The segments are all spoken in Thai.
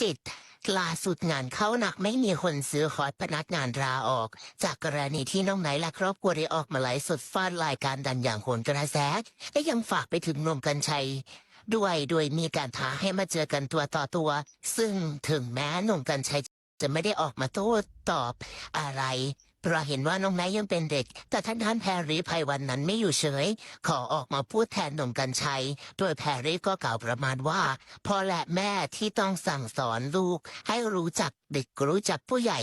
จิตล่าสุดงานเข้าหนักไม่มีคนซื้อหอดพนักงานราออก จากกรณีที่น้องไหนและครอบครัวได้ออกมาไลฟ์สดฟาดรายการดันอย่างโหนกระแสและยังฝากไปถึงนมกัญชัย ด้วยโดยมีการท้าให้มาเจอกันตัวต่อตัว ซึ่งถึงแม้นมกัญชัยจะไม่ได้ออกมาโต้ตอบอะไร เพราะเห็นว่าน้องไนท์ยังเป็นเด็ก แต่ท่านท่านแพรรี่ภัยวันนั้นไม่อยู่เฉย ขอออกมาพูดแทนหนุ่มกัญชัย โดยแพรรี่ก็กล่าวประมาณว่าพ่อและแม่ที่ต้องสั่งสอนลูก ให้รู้จักเด็กรู้จักผู้ใหญ่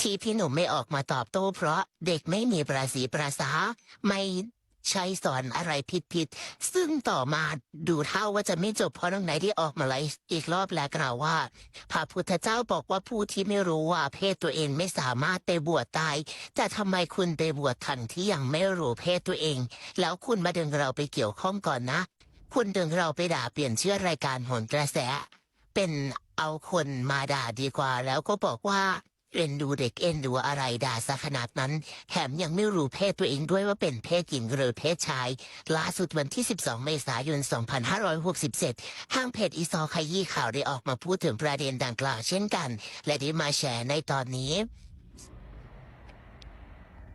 ที่พี่หนุ่มไม่ออกมาตอบโต้เพราะเด็กไม่มีประสีประสาไม่ ใช้สอนอะไรผิดๆ ซึ่งต่อมาดูเท่าว่าจะไม่จบเพราะน้องไหนที่ออกมาไลฟ์อีกรอบแล้วกล่าวว่า พระพุทธเจ้าบอกว่าผู้ที่ไม่รู้ว่าเพศตัวเองไม่สามารถไปบวชตายแต่ทำไมคุณไปบวชทันที่ยังไม่รู้เพศตัวเอง แล้วคุณมาดึงเราไปเกี่ยวข้องก่อนนะ คุณดึงเราไปด่าเปลี่ยนเชื่อรายการโหนกระแส เป็นเอาคนมาด่าดีกว่าแล้วก็บอกว่า เอ็นดูเด็กเอ็นดูอะไรด่าซะขนาดนั้น แถมยังไม่รู้เพศตัวเองด้วยว่าเป็นเพศหญิงหรือเพศชาย ล่าสุดวันที่ 12 เมษายน 2567 ห้างเพจอีซอขยี้ข่าวได้ออกมาพูดถึงประเด็นดังกล่าวเช่นกัน และได้มาแชร์ในตอนนี้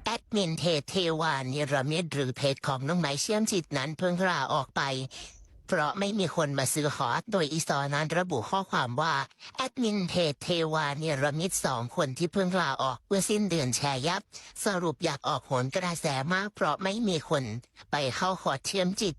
แอดมินเพจเทวานิรมิตหรือเพจของน้องไหมเชื่อมจิตนั้นเพิ่งลาออกไป เพราะไม่มีคนมาซื้อหอร์สโดยอีซอนั้นระบุข้อความว่า แอดมินเพจเทวานิรมิตสองคนที่เพิ่งลาออกเมื่อสิ้นเดือนแชร์ยับ สรุปอยากออกโหนกระแสมากเพราะไม่มีคน ไปเข้าคอร์สเชื่อมจิต